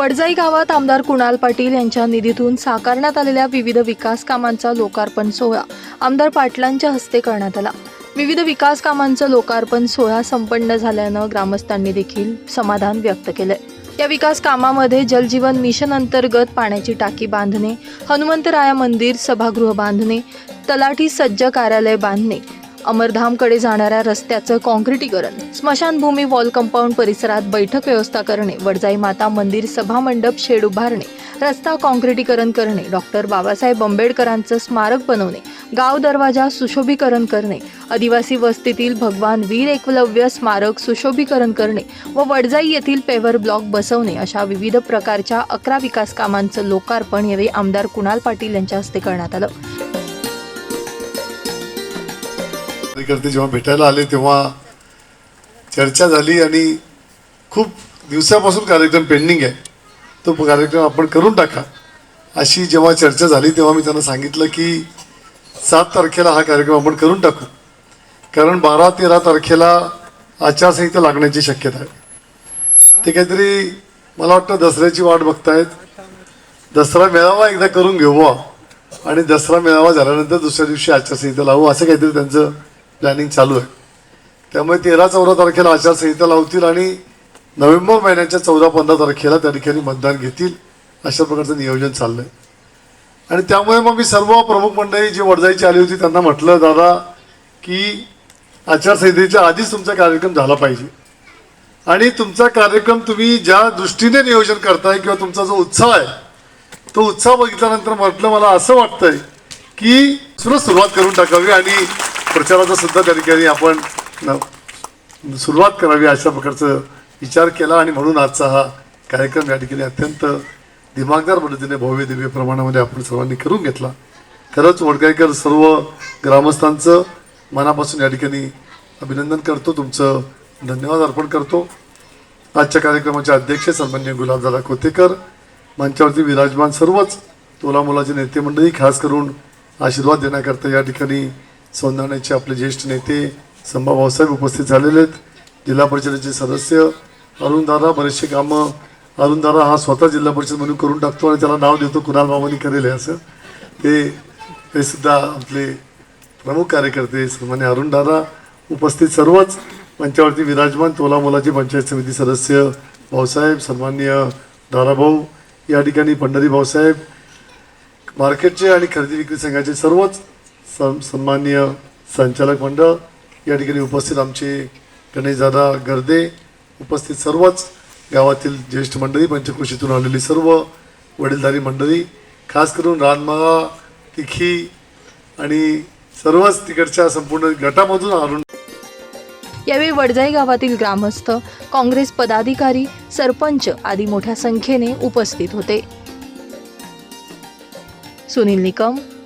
वडजाई गावात आमदार कुणाल पाटील यांच्या निधीतून साकारण्यात आलेल्या विविध विकास कामांचा लोकार्पण सोहळा आमदार पाटलांच्या हस्ते करण्यात आला. विविध विकास कामांचं लोकार्पण सोहळा संपन्न झाल्यानं ग्रामस्थांनी देखील समाधान व्यक्त केलंय. या विकास कामामध्ये जलजीवन मिशन अंतर्गत पाण्याची टाकी बांधणे हनुमंतराया मंदिर सभागृह बांधणे तलाठी सज्ज कार्यालय बांधणे अमरधामकडे जाणाऱ्या रस्त्याचं कॉन्क्रिटीकरण स्मशानभूमी वॉल कंपाऊंड परिसरात बैठक व्यवस्था करणे वडजाई माता मंदिर सभामंडप शेड उभारणे रस्ता कॉन्क्रिटीकरण करणे डॉक्टर बाबासाहेब आंबेडकरांचं स्मारक बनवणे गाव दरवाजा सुशोभीकरण करणे आदिवासी वस्तीतील भगवान वीर एकलव्य स्मारक सुशोभीकरण करणे व वडजाई येथील पेवर ब्लॉक बसवणे अशा विविध प्रकारच्या अकरा विकास कामांचं लोकार्पण यावेळी आमदार कुणाल पाटील यांच्या हस्ते करण्यात आलं. कार्यकर्ते जेव्हा भेटायला आले तेव्हा चर्चा झाली आणि खूप दिवसापासून कार्यक्रम पेंडिंग आहे. तो कार्यक्रम आपण करून टाका. अशी जेव्हा चर्चा झाली तेव्हा मी त्यांना सांगितलं की सात तारखेला हा कार्यक्रम आपण करून टाकू. कारण बारा तेरा तारखेला आचारसंहिता लागण्याची शक्यता आहे. ते काहीतरी मला वाटतं दसऱ्याची वाट बघतायत. दसरा मेळावा एकदा करून घेऊ आणि दसरा मेळावा झाल्यानंतर दुसऱ्या दिवशी आचारसंहिता लावू असं काहीतरी त्यांचं प्लॅनिंग चालू आहे. त्यामुळे तेरा चौदा तारखेला आचारसंहिता लावतील आणि नोव्हेंबर महिन्याच्या चौदा पंधरा तारखेला त्या ठिकाणी मतदान घेतील अशा प्रकारचं नियोजन चाललं आहे आणि त्यामुळे मग मी सर्व प्रमुख मंडळी जी वडजाईची आली होती त्यांना म्हटलं दादा की आचारसंहितेच्या आधीच तुमचा कार्यक्रम झाला पाहिजे. आणि तुमचा कार्यक्रम तुम्ही ज्या दृष्टीने नियोजन करताय किंवा तुमचा जो उत्साह आहे तो उत्साह बघितल्यानंतर म्हटलं मला असं वाटतंय की सुरू सुरुवात करून टाकावी आणि प्रचाराचा सुद्धा त्या ठिकाणी आपण न- सुरुवात करावी अशा प्रकारचं विचार केला आणि म्हणून आजचा हा कार्यक्रम या ठिकाणी अत्यंत दिमागदार पद्धतीने भव्य दिव्य प्रमाणामध्ये आपण सर्वांनी करून घेतला. खरंच वडगाईकर सर्व ग्रामस्थांचं मनापासून या ठिकाणी अभिनंदन करतो. तुमचं धन्यवाद अर्पण करतो. आजच्या कार्यक्रमाचे अध्यक्ष सन्मान्य गुलाबदादा कोतेकर मंचावरती विराजमान सर्वच तोलामोलाचे नेते मंडळी खास करून आशीर्वाद देण्याकरता या ठिकाणी सौंदर्याचे आपले ज्येष्ठ नेते संभा भाऊसाहेब उपस्थित झालेले आहेत. जिल्हा परिषदेचे सदस्य अरुणदारा बरेचसे कामं. अरुणदारा हा स्वतः जिल्हा परिषद म्हणून करून टाकतो आणि त्याला नाव देतो कुणाल बाबांनी करेल आहे असं. ते हे सुद्धा आपले प्रमुख कार्यकर्ते सन्मान्य अरुणदारा उपस्थित सर्वच. मंचावरती विराजमान तोलामोलाचे पंचायत समिती सदस्य भाऊसाहेब सन्मान्य दाराभाऊ या ठिकाणी पंढरी भाऊसाहेब मार्केटचे आणि खरेदी विक्री संघाचे सर्वच सं सन्मान्य संचालक मंडळ या ठिकाणी उपस्थित आमचे गणेशदादा गर्दे उपस्थित सर्वच गावातील ज्येष्ठ मंडळी पंचकृषीतून आलेली सर्व वडीलधारी मंडळी खास करून रानमाळा तिखी आणि सर्वच तिकडच्या संपूर्ण गटामधून आणून यावेळी वडजाई गावातील ग्रामस्थ काँग्रेस पदाधिकारी सरपंच आदी मोठ्या संख्येने उपस्थित होते. सुनील निकम